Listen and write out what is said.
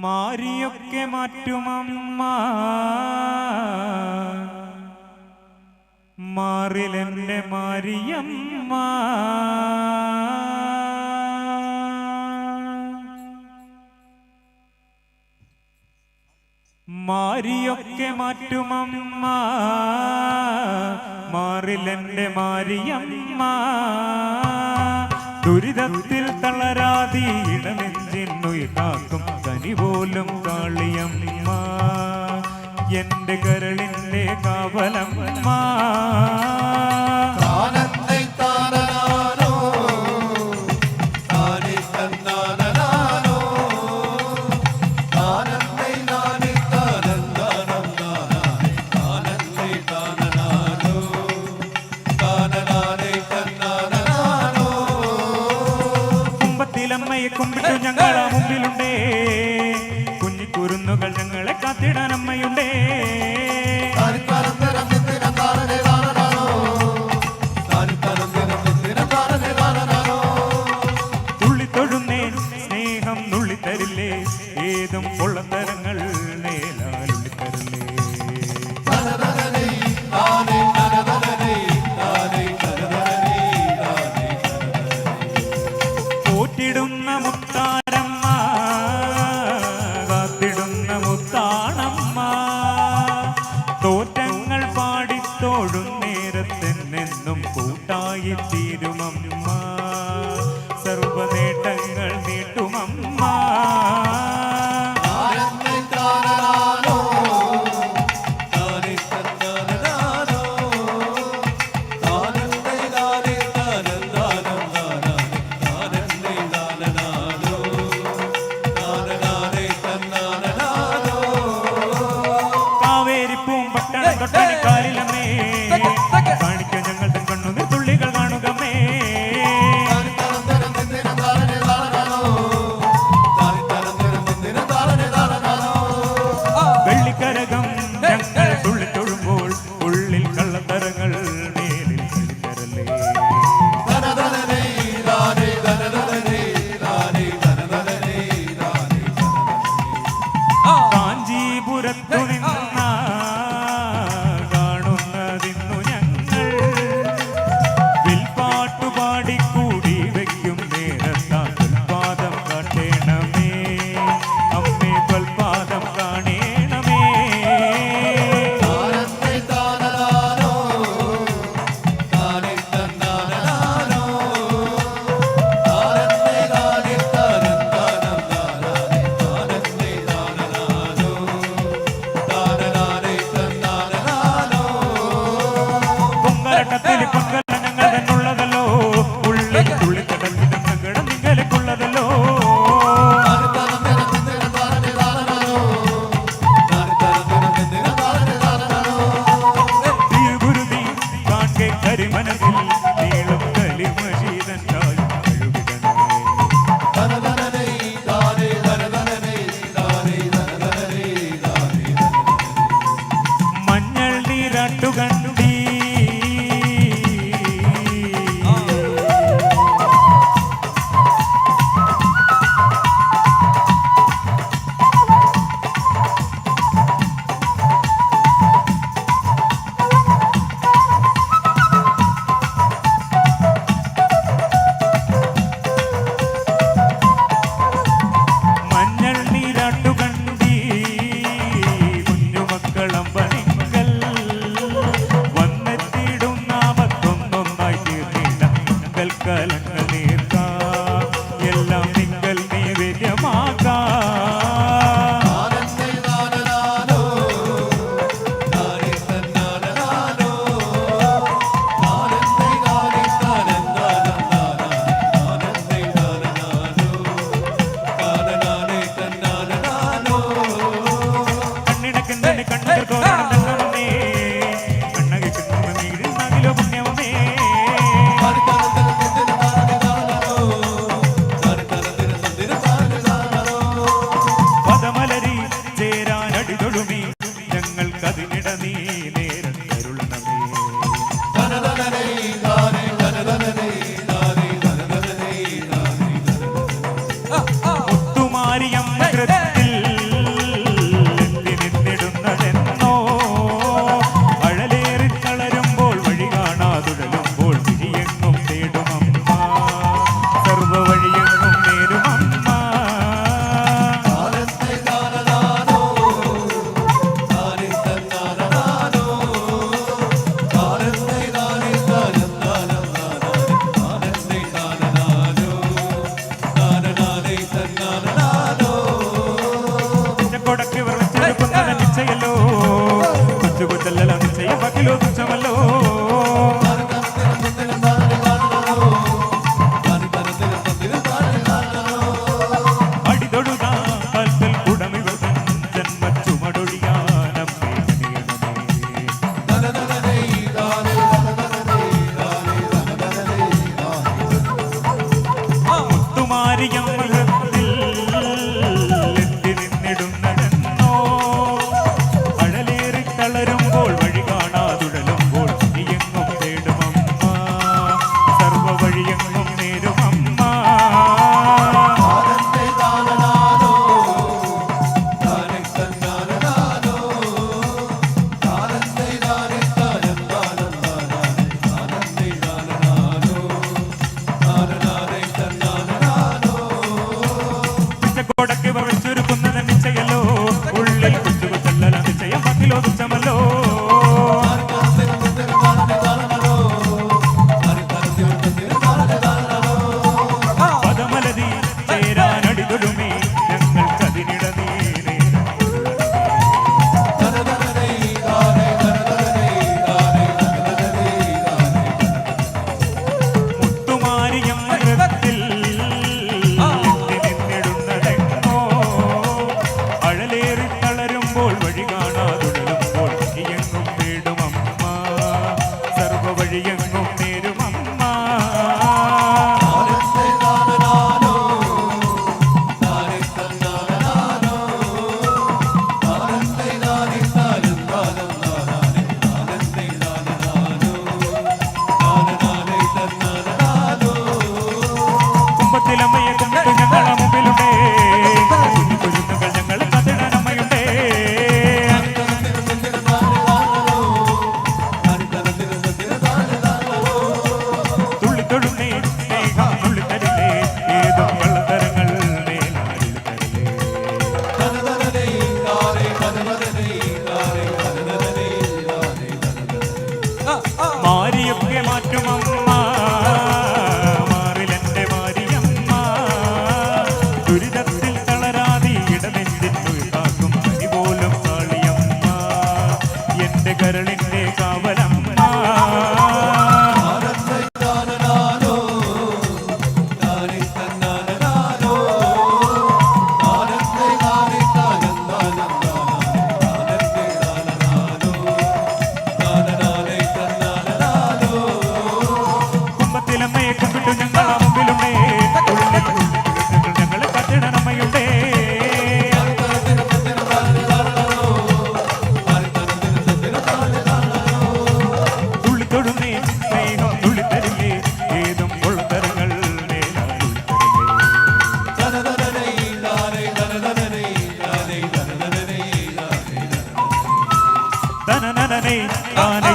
മാരിയൊക്കെ മാറ്റുമമ്മ. മാറിലെന്നെ മാറിയമ്മ മാരിയൊക്കെ മാറ്റുമമ്മ. മാറിലെന്റെ മാരിയമ്മ. ദുരിതത്തിൽ തളരാതി ഇടനെഞ്ചിന്നുയിട്ടാക്കും മണി പോലും കാളിയമ്മ. എന്റെ കരളിന്റെ കവലമ്മ. ഇടുന്ന മുത്താൻ with the little Yeah. தன நனனை தானை